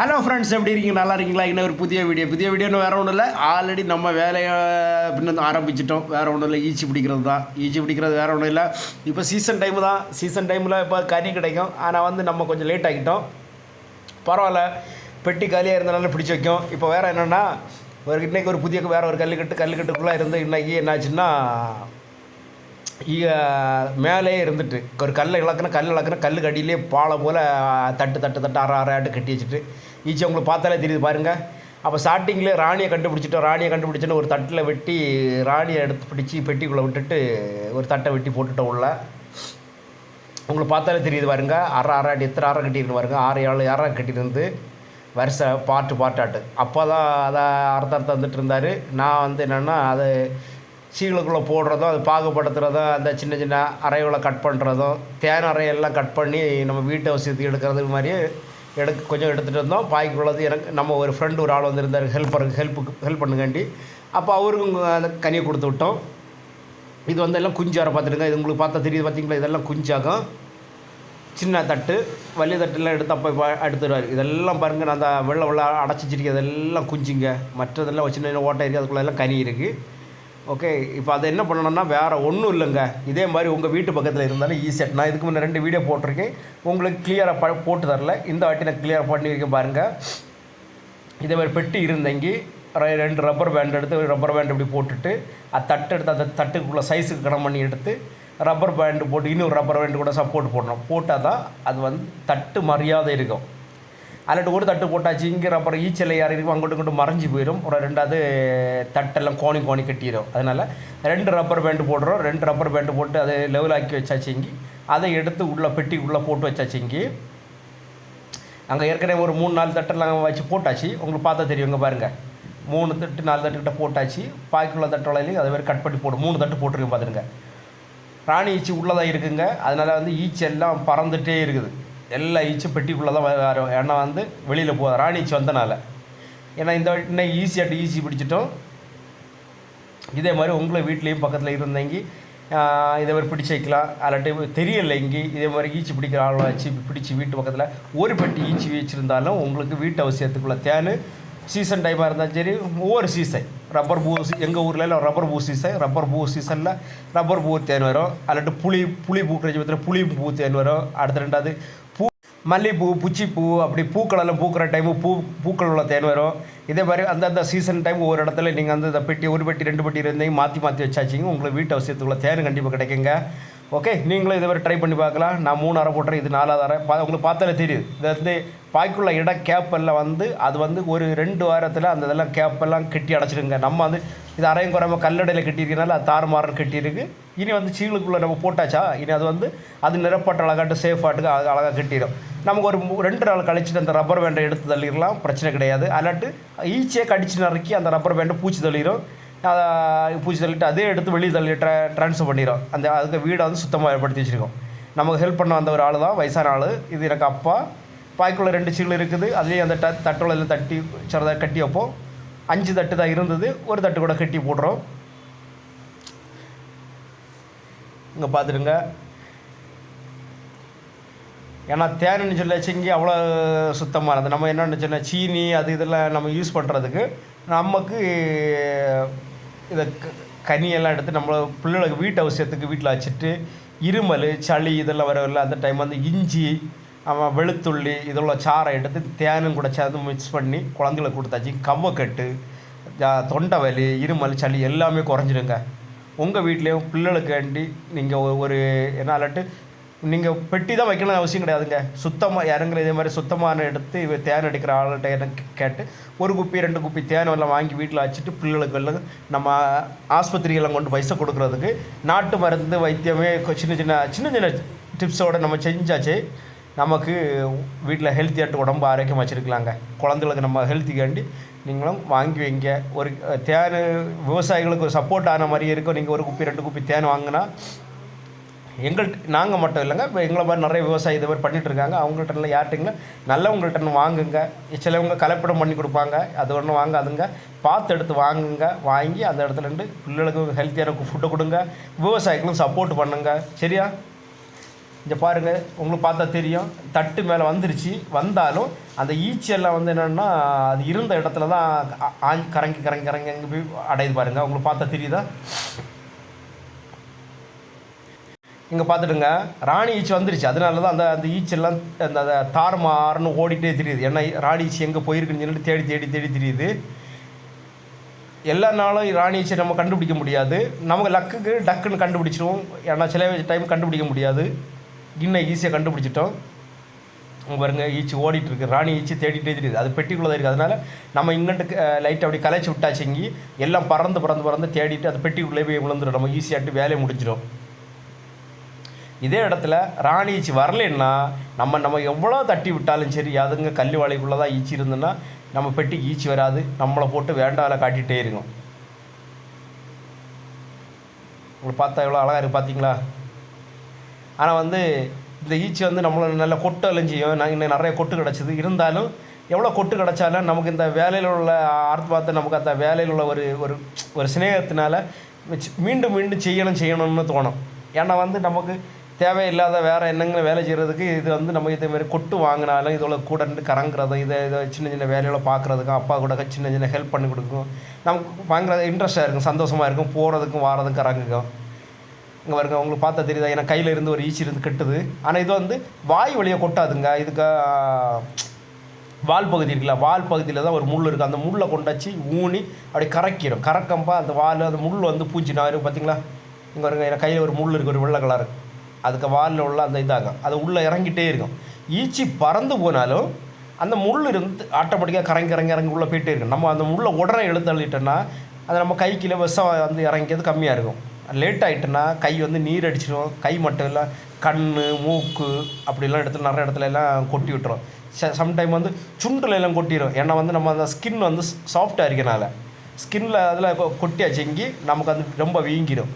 Hello friends எப்படி இருக்கீங்க? நல்லா இருக்கீங்களா? இன்னும் ஒரு புதிய வீடியோ புதிய வீடியோன்னு வேறு ஒன்றும் இல்லை. ஆல்ரெடி நம்ம வேலையை பின்ன ஆரம்பிச்சிட்டோம். வேறு ஒன்றும் இல்லை. ஈச்சி பிடிக்கிறது தான். ஈச்சி பிடிக்கிறது வேறு ஒன்றும் இல்லை. இப்போ சீசன் டைம் தான். சீசன் டைமில் இப்போ கறி கிடைக்கும். ஆனால் வந்து நம்ம கொஞ்சம் லேட் ஆகிட்டோம். பரவாயில்ல. பெட்டி காலியாக இருந்தனால பிடிச்சி வைக்கும். இப்போ வேறு என்னென்னா ஒரு இன்னைக்கு ஒரு புதிய வேறு ஒரு கல்லுக்கட்டு கல்லுக்கட்டுக்குள்ளே இருந்து இன்றைக்கி என்னாச்சுன்னா மேலே இருந்துட்டு ஒரு கல்லை இழக்கணும் கல் இழக்கணும் கல் கடியிலே பாலை போல் தட்டு தட்டு தட்டு அரை அரையாட்டு கட்டி வச்சுட்டு ஈச்சி உங்களுக்கு பார்த்தாலே தெரியுது பாருங்கள் அப்போ ஸ்டார்டிங்கில் ராணியை கண்டுபிடிச்சிட்டோம். ராணியை கண்டுபிடிச்சோன்னு ஒரு தட்டில் வெட்டி ராணியை எடுத்து பிடிச்சி பெட்டிக்குள்ளே விட்டுட்டு ஒரு தட்டை வெட்டி போட்டுட்டோம் உள்ள. உங்களுக்கு பார்த்தாலே தெரியுது பாருங்க. அரை அரை அடி எத்தனை அரை கட்டிட்டு பாருங்க. ஆறு ஏழு அரை கட்டியிருந்து வரிசை பாட்டு பாட்டாட்டு. அப்போ தான் அதை அர்த்தம் அர்த்தம் வந்துட்டு இருந்தார். நான் வந்து என்னென்னா அது சீலுக்குள்ளே போடுறதும் அது பாகுபடுத்துறதும் அந்த சின்ன சின்ன அறைகளை கட் பண்ணுறதும் தேன் அறையெல்லாம் கட் பண்ணி நம்ம வீட்டு அவசியத்துக்கு எடுக்கிறது மாதிரியே எடுக்க கொஞ்சம் எடுத்துகிட்டு இருந்தோம் பாய்க்குள்ளது எனக்கு நம்ம ஒரு ஃப்ரெண்டு ஒரு ஆள் வந்திருந்தார் ஹெல்ப்பருக்கு ஹெல்ப்புக்கு ஹெல்ப் பண்ணுங்காண்டி. அப்போ அவருக்கும் அந்த கனியை கொடுத்து விட்டோம். இது வந்து எல்லாம் குஞ்சு அரை பார்த்துடுங்க. இது உங்களுக்கு பார்த்தா தெரியுது பார்த்தீங்களா? இதெல்லாம் குஞ்சாகும். சின்ன தட்டு வலி தட்டுலாம் எடுத்து அப்போ இப்போ எடுத்துடுவார். இதெல்லாம் பாருங்கள் நான் அந்த வெள்ளை வெள்ளை அடைச்சி வச்சிருக்கேன் அதெல்லாம் குஞ்சுங்க. மற்றதெல்லாம் சின்ன சின்ன ஓட்டை இருக்குது அதுக்குள்ளே எல்லாம் கனி இருக்குது ஓகே இப்போ அதை என்ன பண்ணணும்னா வேறு ஒன்றும் இல்லைங்க. இதே மாதிரி உங்கள் வீட்டு பக்கத்தில் இருந்தாலும் e ஈஸியாக நான் இதுக்கு முன்னே ரெண்டு வீடியோ போட்டிருக்கேன். உங்களுக்கு கிளியராக ப போட்டு தரல. இந்த வாட்டி நான் கிளியராக பண்ணி பாருங்கள் இதே மாதிரி பெட்டி இருந்தங்கி. ர- ரெண்டு ரப்பர் பேண்ட் எடுத்து ரப்பர் பேண்ட் இப்படி போட்டுட்டு அது தட்டு எடுத்து அந்த தட்டுக்குள்ளே சைஸுக்கு கணம் பண்ணி எடுத்து ரப்பர் பேண்டு போட்டு இன்னொரு ரப்பர் பேண்டு கூட சப்போர்ட் போடணும். போட்டால் தான் அது வந்து தட்டு மரியாதை இருக்கும். அல்லாட்டு ஒரு தட்டு போட்டாச்சு. இங்கே ரப்பர் ஈச்சலை யார் இருக்கும். அங்கிட்டு இங்கிட்டு மறைஞ்சு போயிடும் ஒரு ரெண்டாவது தட்டெல்லாம் கோணி கோணி கட்டிடும் அதனால் ரெண்டு ரப்பர் பேண்டு போடுறோம். ரெண்டு ரப்பர் பேண்டு போட்டு அதை லெவல் ஆக்கி வச்சாச்சு இங்கே. அதை எடுத்து உள்ளே பெட்டிக்குள்ளே போட்டு வச்சாச்சு இங்கே. அங்கே ஏற்கனவே ஒரு மூணு நாலு தட்டெல்லாம் வச்சு போட்டாச்சு. உங்களுக்கு பார்த்தா தெரியும். இங்கே பாருங்கள் மூணு தட்டு நாலு தட்டுக்கிட்ட போட்டாச்சு. பாய்க்குள்ள தட்டோலையும் அதே மாதிரி கட் பண்ணி போடும் மூணு தட்டு போட்டிருக்கேன் பார்த்துருங்க ராணி ஈச்சி உள்ளதாக இருக்குங்க. அதனால் வந்து ஈச்சி எல்லாம் பறந்துகிட்டே இருக்குது. எல்லா ஈச்சும் பெட்டிக்குள்ளே தான் வரும் ஏன்னா வந்து வெளியில் போகுது ராணி வந்தனால ஏன்னா இந்த இன்னும் இன்னைக்கு ஈஸியாட்டு ஈஸி பிடிச்சிட்டோம். இதே மாதிரி உங்களை வீட்லேயும் பக்கத்தில் இருந்தீங்க இதே மாதிரி பிடிச்சி வைக்கலாம். அல்லாட்டி தெரியல இங்கே இதே மாதிரி ஈச்சி பிடிக்கிற ஆளை வச்சு பிடிச்சி வீட்டு பக்கத்தில் ஒரு பெட்டி ஈச்சி வச்சுருந்தாலும் உங்களுக்கு வீட்டு அவசியத்துக்குள்ளே தேன். சீசன் டைமாக இருந்தாலும் சரி ஒவ்வொரு சீசன் ரப்பர் பூ எங்கள் ஊரில் எல்லாம் ரப்பர் பூ சீசன் ரப்பர் பூ சீசனில் ரப்பர் பூ தேன் வரும். அல்லாட்டி புளி புளி பூக்கிற பட்சத்தில் புளி பூ தேன் வரும். அடுத்த ரெண்டாவது மல்லிகைப்பூ புச்சிப்பூ அப்படி பூக்களெல்லாம் பூக்கிற டைமு பூ பூக்கள் உள்ள தேன் வரும். இதே மாதிரி அந்தந்த சீசன் டைம் ஒரு இடத்துல நீங்கள் வந்து இந்த பெட்டி ஒரு பெட்டி ரெண்டு பெட்டி இருந்தீங்க மாற்றி மாற்றி வச்சாச்சிங்க. உங்களுக்கு வீட்டு அவசியத்துக்குள்ள தேன் கண்டிப்பாக கிடைக்குங்க. ஓகே நீங்களும் இதை மாதிரி ட்ரை பண்ணி பார்க்கலாம். நான் மூணு அரை போட்டுறேன் இது நாலாவது அரை பா உங்களுக்கு பார்த்தாலே தெரியுது. இது வந்து பாய்க்குள்ள இட கேப்பெல்லாம் வந்து அது வந்து ஒரு ரெண்டு வாரத்தில் அந்த இதெல்லாம் கேப்பெல்லாம் கட்டி அடைச்சிடுங்க. நம்ம வந்து இது அரையும் குறையாம கல்லடையில் கட்டியிருக்கனால அது தாறுமாறு கட்டியிருக்கு. இனி வந்து சீலுக்குள்ளே நம்ம போட்டாச்சா? இனி அது வந்து அது நிறப்பாட்டு அழகாட்டு சேஃபாட்டுக்கு அது அழகாக கட்டிடும். நமக்கு ஒரு ரெண்டு நாள் கழிச்சுட்டு அந்த ரப்பர் பேண்டை எடுத்து தள்ளிடலாம். பிரச்சனை கிடையாது. அல்லாட்டு ஈச்சியே கடிச்சு நறுக்கி அந்த ரப்பர் பேண்டை பூச்சி தள்ளிடும் பூச்சி தள்ளிட்டு அதே எடுத்து வெளியே தள்ளி ட்ரா ட்ரான்ஸ்ஃபர் பண்ணிடும் அந்த அதுக்கு வீடை வந்து சுத்தமாக ஏற்படுத்தி வச்சுருக்கோம். நமக்கு ஹெல்ப் பண்ண வந்த ஒரு ஆள் தான் வயசான ஆள். இது எனக்கு அப்பா. பாய்க்குள்ளே ரெண்டு சீல் இருக்குது. அதுலேயும் அந்த ட தட்டோலையில் தட்டி சிறதாக கட்டி வைப்போம். அஞ்சு தட்டு தான் இருந்தது. ஒரு தட்டு கூட கட்டி போடுறோம். இங்கே பார்த்துடுங்க ஏன்னா தேன்னு சொல்ல இங்கே அவ்வளோ சுத்தமானது நம்ம என்னென்னு சொன்னால் சீனி அது இதெல்லாம் நம்ம யூஸ் பண்ணுறதுக்கு நமக்கு இதை க- கனியெல்லாம் எடுத்து நம்ம பிள்ளைகளுக்கு வீட்டு அவசியத்துக்கு வீட்டில் வச்சுட்டு இருமல் சளி இதெல்லாம் வரவில்லை அந்த டைம் வந்து இஞ்சி அவன் வெளுத்துள்ளி இதெல்லாம் சாறை எடுத்து தேனும் கூட சேர்ந்து மிக்ஸ் பண்ணி குழந்தைகளுக்கு கொடுத்தாச்சு. கவ்வக்கட்டு தொண்டை வலி இருமல் சளி எல்லாமே குறைஞ்சிடுங்க. உங்கள் வீட்லேயும் பிள்ளைகளுக்கு வேண்டி நீங்கள் ஒரு என்ன அல்லாட்டு நீங்கள் பெட்டி தான் வைக்கணும்னு அவசியம் கிடையாதுங்க. சுத்தமாக இறங்குற இதே மாதிரி சுத்தமான எடுத்து இவ தேன் அடிக்கிற ஆள்கிட்ட எனக்கு கேட்டு ஒரு குப்பி ரெண்டு குப்பி தேன் எல்லாம் வாங்கி வீட்டில் வச்சுட்டு பிள்ளைகளுக்கு எல்லாம் நம்ம ஆஸ்பத்திரிகள்லாம் கொண்டு பைசா கொடுக்குறதுக்கு நாட்டு மருந்து வைத்தியமே சின்ன சின்ன சின்ன சின்ன டிப்ஸோடு நம்ம செஞ்சாச்சு. நமக்கு வீட்டில் ஹெல்த்தியாட்டு உடம்பு ஆரோக்கியமாக வச்சுருக்கலாங்க. குழந்தைகளுக்கு நம்ம ஹெல்த்திக்காண்டி நீங்களும் வாங்கி வைங்க. ஒரு தேன் விவசாயிகளுக்கு ஒரு சப்போர்ட் ஆன மாதிரி இருக்கும். நீங்கள் ஒரு குப்பி ரெண்டு குப்பி தேன் வாங்கினா எங்கள்கிட்ட நாங்கள் மட்டும் இல்லைங்க இப்போ எங்களை மாதிரி நிறைய விவசாயி இது மாதிரி பண்ணிகிட்டு இருக்காங்க. அவங்கள்ட்ட யார்ட்டிங்களா நல்லவங்கள்ட்ட வாங்குங்க. சிலவங்க கலப்படம் பண்ணி கொடுப்பாங்க. அது ஒன்றும் வாங்காதுங்க. பார்த்து எடுத்து வாங்குங்க. வாங்கி அந்த இடத்துல இருந்து பிள்ளைகளுக்கு ஹெல்த்தியான ஃபுட்டை கொடுங்க. விவசாயிகளும் சப்போர்ட் பண்ணுங்க. சரியா? இங்கே பாருங்கள் உங்களுக்கு பார்த்தா தெரியும். தட்டு மேலே வந்துருச்சு. வந்தாலும் அந்த ஈச்செல்லாம் வந்து என்னென்னா அது இருந்த இடத்துல தான் ஆஞ்சி கரங்கி கரங்கி கரங்கி அங்கே போய் அடையுது பாருங்கள் உங்களுக்கு பார்த்தா தெரியுதா? இங்கே பார்த்துடுங்க. ராணி ஈச்சி வந்துருச்சு. அதனால தான் அந்த அந்த ஈச்செல்லாம் அந்த அந்த தாறுமாறுன்னு ஓடிட்டே தெரியுது. ஏன்னா ராணி ஈச்சி எங்கே போயிருக்குன்னு சொல்லிட்டு தேடி தேடி தேடி தெரியுது. எல்லா நாளும் ராணி ஈச்சை நம்ம கண்டுபிடிக்க முடியாது. நமக்கு லக்குக்கு டக்குன்னு கண்டுபிடிச்சிருவோம். ஏன்னா சில டைம் கண்டுபிடிக்க முடியாது. இன்னும் ஈஸியாக கண்டுபிடிச்சிட்டோம். பாருங்க ஈச்சி ஓடிட்டு இருக்கு ராணி ஈச்சி தேடிட்டே தெரியுது. அது பெட்டிக்குள்ளே தான் இருக்குது அதனால நம்ம இங்கிட்டு லைட் அப்படி கலைச்சி விட்டாச்சிங்கி எல்லாம் பறந்து பறந்து பறந்து தேடிட்டு அது பெட்டிக்குள்ளே போய் விழுந்துடும் நம்ம ஈஸியாகிட்டு வேலையை முடிச்சிடும் இதே இடத்துல ராணி ஈச்சி வரலன்னா நம்ம நம்ம எவ்வளோ தட்டி விட்டாலும் சரி அதுங்க கல் வாழைக்குள்ளே தான் ஈச்சி இருந்ததுன்னா நம்ம பெட்டிக்கு ஈச்சி வராது. நம்மளை போட்டு வேண்டால காட்டிகிட்டே இருக்கும் உங்களுக்கு பார்த்தா எவ்வளோ அழகாக இருக்குது பார்த்தீங்களா? ஆனால் வந்து இந்த ஈச்சி வந்து நம்மளை நல்ல கொட்டு அலைஞ்சியும் நான் இன்னும் நிறைய கொட்டு கிடச்சிது. இருந்தாலும் எவ்வளோ கொட்டு கிடச்சாலும் நமக்கு இந்த வேலையில் உள்ள ஆர்த்து பார்த்து நமக்கு அந்த வேலையில் உள்ள ஒரு ஒரு ஒரு சிநேகத்தினால வச்சு மீண்டும் மீண்டும் செய்யணும் செய்யணும்னு தோணும். ஏன்னா வந்து நமக்கு தேவையில்லாத வேறு என்னங்க வேலை செய்கிறதுக்கு இது வந்து நம்ம இதே மாதிரி கொட்டு வாங்கினாலும் இதோட கூட இருந்து கறங்குறது இதை இதை சின்ன சின்ன வேலையோட பார்க்குறதுக்கும் அப்பா கூட சின்ன சின்ன ஹெல்ப் பண்ணி கொடுக்கும். நமக்கு வாங்குறது இன்ட்ரெஸ்ட்டாக இருக்கும் சந்தோஷமாக இருக்கும் போகிறதுக்கும் வாரதுக்கும் கறங்குக்கும். இங்கே வருங்க உங்களுக்கு பார்த்தா தெரியுதா? ஏன்னா கையில் இருந்து ஒரு ஈச்சி இருந்து கெட்டுது. ஆனால் இது வந்து வாய் வழியை கொட்டாதுங்க. இதுக்கு வால் பகுதி இருக்குல்ல வால் பகுதியில் தான் ஒரு முள் இருக்குது அந்த முள்ளை கொண்டாச்சு ஊனி அப்படி கரைக்கிடும் கறக்கம்பா அந்த வால் அந்த முள் வந்து பூச்சி நான் பார்த்தீங்களா இங்கே வருங்க என் கையில் ஒரு முள் இருக்குது ஒரு வெள்ளை கலர் அதுக்கு வாலில் உள்ள அந்த இதாகும். அது உள்ளே இறங்கிட்டே இருக்கும். ஈச்சி பறந்து போனாலும் அந்த முள் இருந்து ஆட்டோமேட்டிக்காக கறங்கி இறங்கி இறங்கி உள்ளே போயிட்டே இருக்கும். நம்ம அந்த முள்ளை உடனே எழுத்தள்ளிட்டோன்னா அது நம்ம கைக்கில் விஷம் வந்து இறங்கியது கம்மியாக இருக்கும். லேட் ஆகிட்டுன்னா கை வந்து நீர் அடிச்சிடும். கை மட்டும் இல்லை கண் மூக்கு அப்படிலாம் இடத்துல நிறைய இடத்துல எல்லாம் கொட்டி விட்டுரும். சம்டைம் வந்து சுண்டில் எல்லாம் கொட்டிடும் ஏன்னா வந்து நம்ம அந்த ஸ்கின் வந்து சாஃப்டாக இருக்கனால ஸ்கின்னில் அதில் கொட்டியாச்சு இங்கி நமக்கு வந்து ரொம்ப வீங்கிடும்.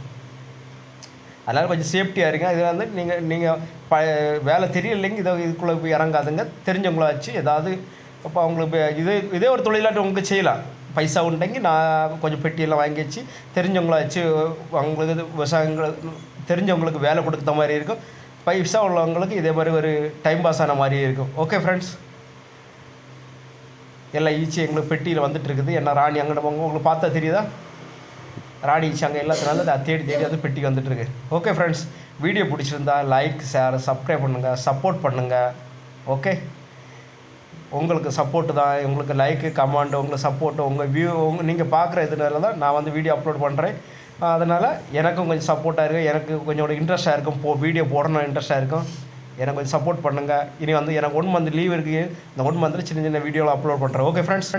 அதனால் கொஞ்சம் சேஃப்டியாக இருங்க. இதில் வந்து நீங்கள் நீங்கள் ப வேலை தெரியலைங்க. இதை இதுக்குள்ளே போய் இறங்காதுங்க. தெரிஞ்சவங்கள வச்சு ஏதாவது இப்போ அவங்களுக்கு இதே இதே ஒரு தொழிலாட்டம் உங்களுக்கு செய்யலாம். பைசா உண்டங்கி நான் கொஞ்சம் பெட்டியெல்லாம் வாங்கி வச்சு தெரிஞ்சவங்கள வச்சு அவங்களுக்கு இது விவசாயங்கள் தெரிஞ்சவங்களுக்கு வேலை கொடுத்த மாதிரி இருக்கும். பைசா உள்ளவங்களுக்கு இதே மாதிரி ஒரு டைம் பாஸ் ஆன மாதிரியே இருக்கும். ஓகே ஃப்ரெண்ட்ஸ் எல்லாம் ஈச்சி எங்களுக்கு பெட்டியில் வந்துட்டு இருக்குது. என்ன ராணி அங்கிட்ட போங்க. உங்களுக்கு பார்த்தா தெரியுதா? ராணி ஈச்சி அங்கே எல்லாத்தினால அதை தேடி தேடி அது பெட்டிக்கு வந்துட்டுருக்கு. ஓகே ஃப்ரெண்ட்ஸ் வீடியோ பிடிச்சிருந்தா லைக் ஷேர் சப்ஸ்கிரைப் பண்ணுங்கள் சப்போர்ட் பண்ணுங்கள் ஓகே உங்களுக்கு சப்போர்ட்டு தான் உங்களுக்கு லைக்கு கமெண்ட் உங்களுக்கு சப்போர்ட்டு உங்கள் வியூ உங்கள் நீங்கள் பார்க்குற இதனால தான் நான் வந்து வீடியோ அப்லோட் பண்ணுறேன் அதனால் எனக்கும் கொஞ்சம் சப்போர்ட்டாக இருக்கும் எனக்கு கொஞ்சம் இன்ட்ரெஸ்ட்டாக இருக்கும். போ வீடியோ போடணும் இன்ட்ரெஸ்ட்டாக இருக்கும். எனக்கு கொஞ்சம் சப்போர்ட் பண்ணுங்கள் இனி வந்து எனக்கு ஒன் மந்த் லீவ் இருக்குது இந்த ஒன் மந்தில் சின்ன சின்ன வீடியோவில் அப்லோட் பண்ணுறேன் ஓகே ஃப்ரெண்ட்ஸ்